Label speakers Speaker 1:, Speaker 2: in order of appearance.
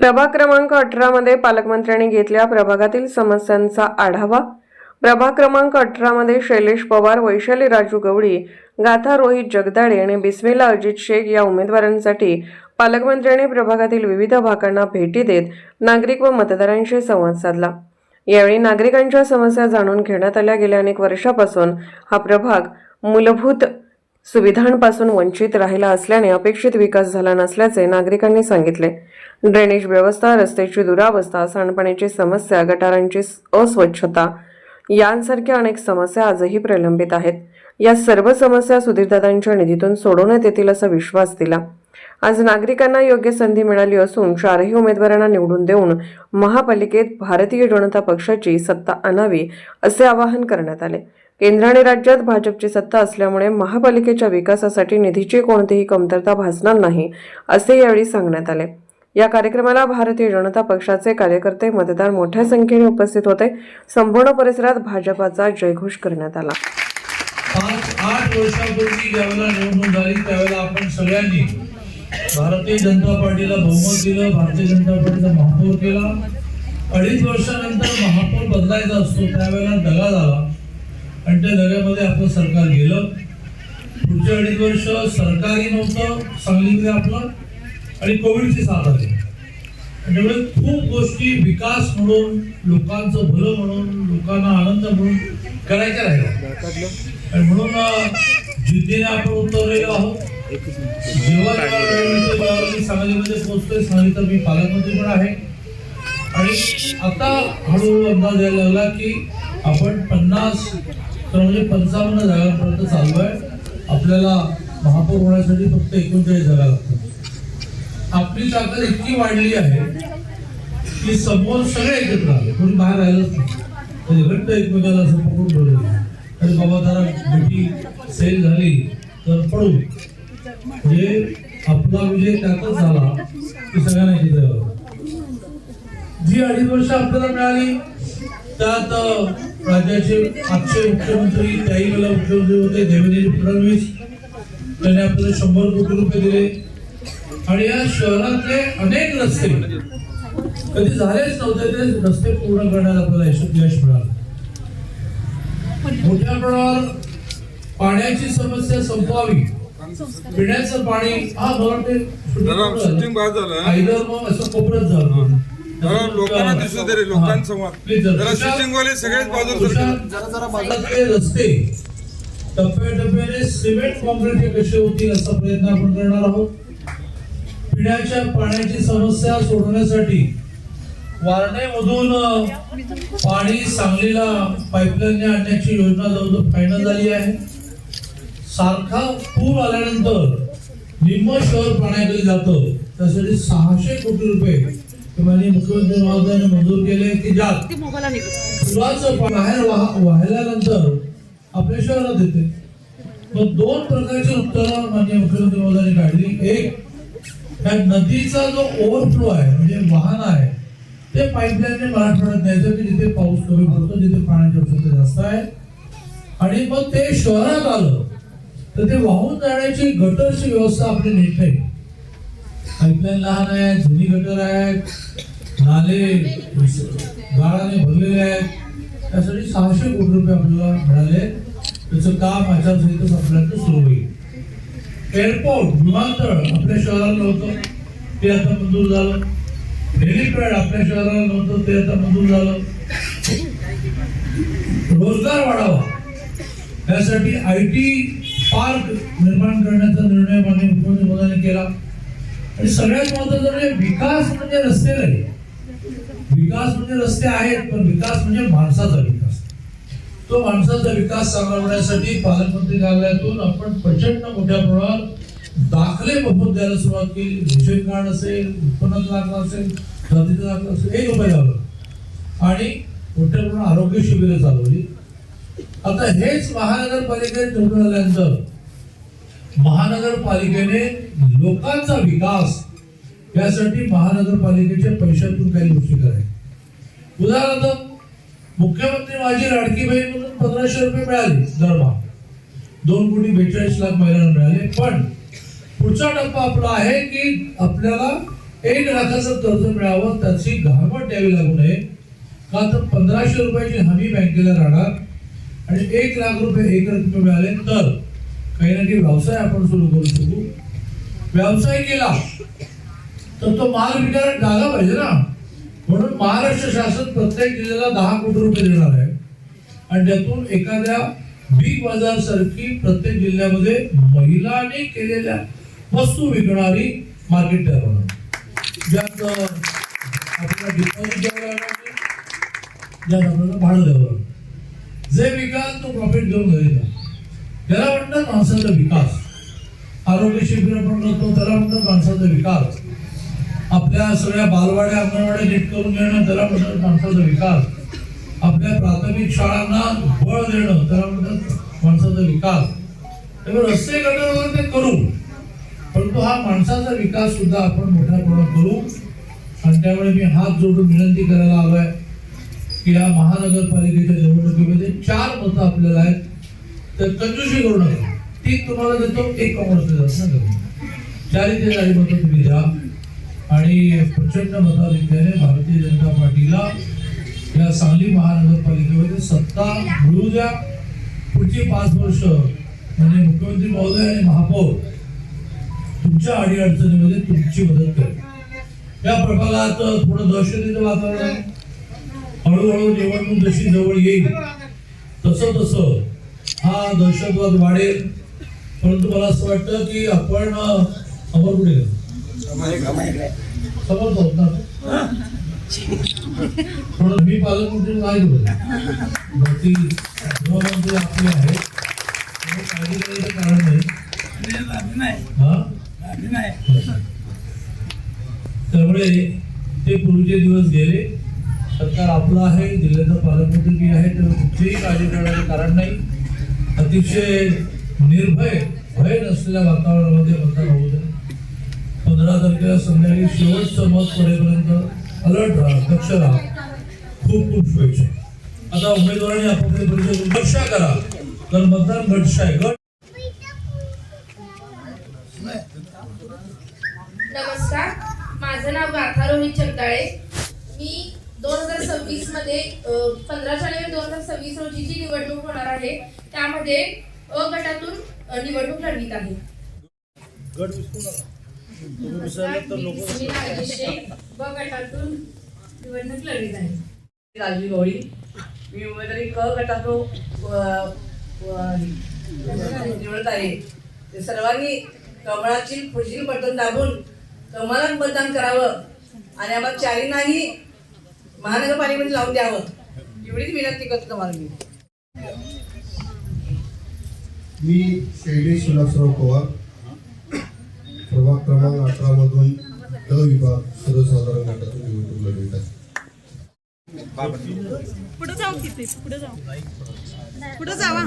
Speaker 1: प्रभाग क्रमांक अठरामध्ये पालकमंत्र्यांनी घेतल्या प्रभागातील समस्यांचा आढावा. प्रभाग क्रमांक अठरामध्ये शैलेश पवार वैशाली राजू गवळी गाथा रोहित जगदाळे आणि बिस्मिला अजित शेख या उमेदवारांसाठी पालकमंत्र्यांनी प्रभागातील विविध भागांना भेटी देत नागरिक व मतदारांशी संवाद साधला. यावेळी नागरिकांच्या समस्या जाणून घेण्यात आल्या. गेल्या अनेक वर्षापासून हा प्रभाग मूलभूत सुविधांपासून वंचित राहिला असल्याने अपेक्षित विकास झाला नसल्याचे नागरिकांनी सांगितले. ड्रेनेज व्यवस्था रस्त्याची दुरावस्था सांडपाण्याची समस्या गटारांची अस्वच्छता यांसारख्या अनेक समस्या आजही प्रलंबित आहेत. या सर्व समस्या सुधीरदादांच्या निधीतून सोडवण्यात येतील असा विश्वास दिला. आज नागरिकांना योग्य संधी मिळाली असून चारही उमेदवारांना निवडून देऊन महापालिकेत भारतीय जनता पक्षाची सत्ता आणावी असे आवाहन करण्यात आले. केंद्र आणि राज्यात भाजपची सत्ता असल्यामुळे महापालिकेच्या विकासासाठी निधीची कोणतीही कमतरता भासणार नाही असे यावेळी सांगण्यात आले. या कार्यक्रमाला भारतीय जनता पक्षाचे कार्यकर्ते मतदार मोठ्या संख्येने उपस्थित होते. संपूर्ण परिसरात भाजपाचा जयघोष करण्यात आला.
Speaker 2: पाच आठ वर्षापूर्वी ज्यावेळेला निवडणूक झाली त्यावेळेला आपण सगळ्यांनी भारतीय जनता पार्टीला बहुमत दिलं भारतीय जनता पार्टीचा महापौर केला. अडीच वर्षानंतर महापौर बदलायचा असतो त्यावेळेला दगा झाला. आणि त्या दगामध्ये आपलं सरकार गेलं. पुढचे अडीच वर्ष सरकारही नव्हतं सांगलीमध्ये आपलं आणि कोविडची साथ आली. आणि त्यामुळे खूप गोष्टी विकास म्हणून लोकांचं भलं म्हणून लोकांना आनंद म्हणून करायच्या राहिल्या. आणि म्हणून जिद्दीने आपण उतरलेलो आहोत. जेव्हा मी सांगलीमध्ये पोहोचतोय सांगली तर मी पालकमंत्री पण आहे. आणि आता हळूहळू अंदाज यायला लागला की आपण पन्नास तर म्हणजे पंचावन्न जागांपर्यंत चालू आहे आपल्याला महापौर होण्यासाठी फक्त एकोणचाळीस जागा लागतात आपली ताकद इतकी वाढली आहे की समोर सगळे एकत्र आले. कोणी बाहेर राहिलंच नाही. घट्ट एकमेकाला असं पकडून ठेवलं बाबा जरा मोठी सेल झाली तर पडू. म्हणजे आपला विजय त्यातच झाला की सगळ्यांना एकत्र जी अडीच वर्ष आपल्याला मिळाली त्यात राज्याचे आजचे मुख्यमंत्री त्याही वेळेला मुख्यमंत्री होते देवेंद्र फडणवीस. त्यांनी आपल्याला शंभर कोटी रुपये दिले. आणि या शहरातले अनेक रस्ते कधी झालेच नव्हते ते रस्ते पूर्ण करण्यात आपल्याला यश यश मिळालं. मोठ्या प्रमाणावर पाण्याची समस्या संपवावी. पिण्याचं पाणी हा मला. आयदर मग असं कोपऱ्यात झालं.
Speaker 3: जरा लोकांना दिसू दे रे, लोकांसमोर.
Speaker 2: जरा.
Speaker 3: जरा सगळेच बाजूला
Speaker 2: तुषार, भारतातले रस्ते टप्प्याटप्प्याने सिमेंट कॉन्क्रीट कसे होतील असा प्रयत्न आपण करणार आहोत पिण्याच्या पाण्याची समस्या सोडवण्यासाठी वारणेमधून पाणी सांगलीला पाईपलाईनने आणण्याची योजना जवळजवळ फायनल झाली आहे सारखा पूर आल्यानंतर निम्म शहर पाण्याखाली जातं त्यासाठी सहाशे कोटी रुपये माननीय मुख्यमंत्री महोदयाने मंजूर केले की ज्यात पुराचं बाहेर वाह- वाहिल्यानंतर आपल्या शहरात येते मग दोन प्रकारची उत्तरं माननीय मुख्यमंत्री महोदयांनी काढली. एक त्या नदीचा जो ओव्हरफ्लो आहे म्हणजे वाहन आहे ते पाईपलाईनने मराठवाड्यात न्यायचं की जिथे पाऊस कमी पडतो जिथे पाण्याची आवश्यकता जास्त आहे. आणि मग ते शहरात आलं तर ते वाहून जाण्याची गटरची व्यवस्था आपली नीट नाही. पाईपलाईन लहान आहे जुनी गटर आहेत नाले गाळाने भरलेले आहेत. त्यासाठी सहाशे कोटी रुपये आपल्याला मिळाले. त्याचं काम आचारसंहितेत संपल्यानंतर सुरू होईल. एअरपोर्ट विमानतळ आपल्या शहराला नव्हतं ते आता मंजूर झालं. हेलिपॅड आपल्या शहराला नव्हतं ते आता मंजूर झालं. रोजगार वाढावा. त्यासाठी आय टी पार्क निर्माण करण्याचा निर्णय माननीय मुख्यमंत्री मोदींनी केला. आणि सगळ्यात महत्वाचं म्हणजे विकास म्हणजे रस्ते नाही. विकास म्हणजे रस्ते आहेत पण विकास म्हणजे माणसाचा विकास. तो माणसाचा विकास चालवण्यासाठी पालकमंत्री कार्यालयातून आपण प्रचंड मोठ्या प्रमाणात दाखले मोफत द्यायला सुरुवात केली. रेशन कार्ड असेल उत्पन्नाचा दाखला असेल जातीचा दाखला असेल एक रुपये लावलं. आणि मोठ्या प्रमाणात आरोग्य शिबिरं चालवली. आता हेच महानगरपालिकेत निवडून आल्यानंतर महानगरपालिकेने लोकांचा विकास यासाठी महानगरपालिकेच्या पैशातून काही गोष्टी करायच्या. उदाहरणार्थ मुख्यमंत्री माझी लाडकीबाई म्हणून पंधराशे रुपये मिळाले दरमहा. दोन कोटी बेचाळीस लाख महिलांना मिळाले. पण पुढचा टप्पा आपला आहे की आपल्याला एक लाखाचं कर्ज मिळावं त्याची घालवट द्यावी लागू नये. का तर पंधराशे रुपयाची हमी बँकेला राहणार आणि एक लाख रुपये एक रक्कम मिळाले तर. काही ना काही व्यवसाय आपण सुरू करू शकू. व्यवसाय केला तर तो माल विकायला जागा पाहिजे ना. म्हणून महाराष्ट्र शासन प्रत्येक जिल्ह्याला दहा कोटी रुपये देणार आहे. आणि त्यातून एखाद्या बिग बाजार सारखी प्रत्येक जिल्ह्यामध्ये महिलांनी केलेल्या वस्तू विकणारी मार्केट तयार होणार. ज्यात आपल्याला डिपॉझिट द्यावं लागणार ज्यात आपल्याला भाडं द्यावं लागणार जे विकाल तो प्रॉफिट घेऊन घरी जा. त्याला म्हणतात माणसाचा विकास. आरोग्य शिबिर आपण करतो त्याला म्हणतात माणसाचा विकास. आपल्या सगळ्या बालवाड्या अंगणवाड्या नीट करून घेणं त्याला म्हणतात माणसाचा विकास. आपल्या प्राथमिक शाळांना बळ देणं त्याला म्हणतात माणसाचा विकास. त्यामुळे रस्ते गटावर ते करू. परंतु हा माणसाचा विकास सुद्धा आपण मोठ्या प्रमाणात करू. आणि त्यामुळे मी हात जोडून विनंती करायला आलो आहे की या महानगरपालिकेच्या निवडणुकीमध्ये चार मतं आपल्याला आहेत. तर कंजूशी करू नका. तीन तुम्हाला देतो एक काँग्रेसला देतो ना चारी ते चारी मतं तुम्ही द्या आणि प्रचंड मताधिक्याने भारतीय जनता पार्टीला या सांगली महानगरपालिकेमध्ये सत्ता मिळू द्या. पुढची पाच वर्ष म्हणजे मुख्यमंत्री महोदय आणि महापौर तुमच्या अडीअडचणीमध्ये तुमची मदत करेल. या प्रभागात थोडं दहशतीचं वातावरण हळूहळू निवडणूक जशी जवळ येईल तसं तसं हा दहशतवाद वाढेल. परंतु मला असं वाटतं की आपण अमर कुठे जाऊ ना. थोडं मी पालकमंत्री नाही बोलत. बाकी गृहमंत्री आपले आहेत. काळजी करायचं कारण नाही. हा? त्यामुळे ते पूर्वीचे दिवस गेले. सरकार आपलं आहे जिल्ह्याचा पालकमंत्री मी आहे त्यामुळे कुठलीही काळजी करण्याचं कारण नाही. अतिशय निर्भय भय नसलेल्या वातावरणामध्ये मतदान होऊ दे पंधरा तारखेला संध्याकाळी शेवटचं मत पडेपर्यंत अलर्ट राहा दक्ष राहा. खूप खूप शुभेच्छा. आता उमेदवारांनी आपापले परिचय रक्षा करा. तर मतदान घटशाय गट
Speaker 4: नमस्कार. माझं नाव गाथा रोहित जगदाळे मी दोन हजार सव्वीसमध्ये पंधरा जानेवारी दोन हजार सव्वीस रोजी जी निवडणूक होणार आहे त्यामध्ये अ गटातून निवडणूक लढवित आहे. ब गटातून निवडणूक लढवित आहे.
Speaker 5: राजवी गवळी मी उमेदवारी क गटातून निवडत आहे. ते सर्वांनी कमळाची पुढील बटन दाबून कमळात मतदान करावं. आणि आम्हाला चारींनाही महानगरपालिकेमध्ये लावून द्यावं. एवढीच विनंती करतो तुम्हाला मी.
Speaker 6: मी शैलेश विलासराव पवार. प्रभाग क्रमांक अठरा मधून ड विभाग सर्वसाधारण गटातून निवडणूक लढवत आहे.
Speaker 7: पुढे जाऊ तिथे पुढे जाऊ. पुढे जावा.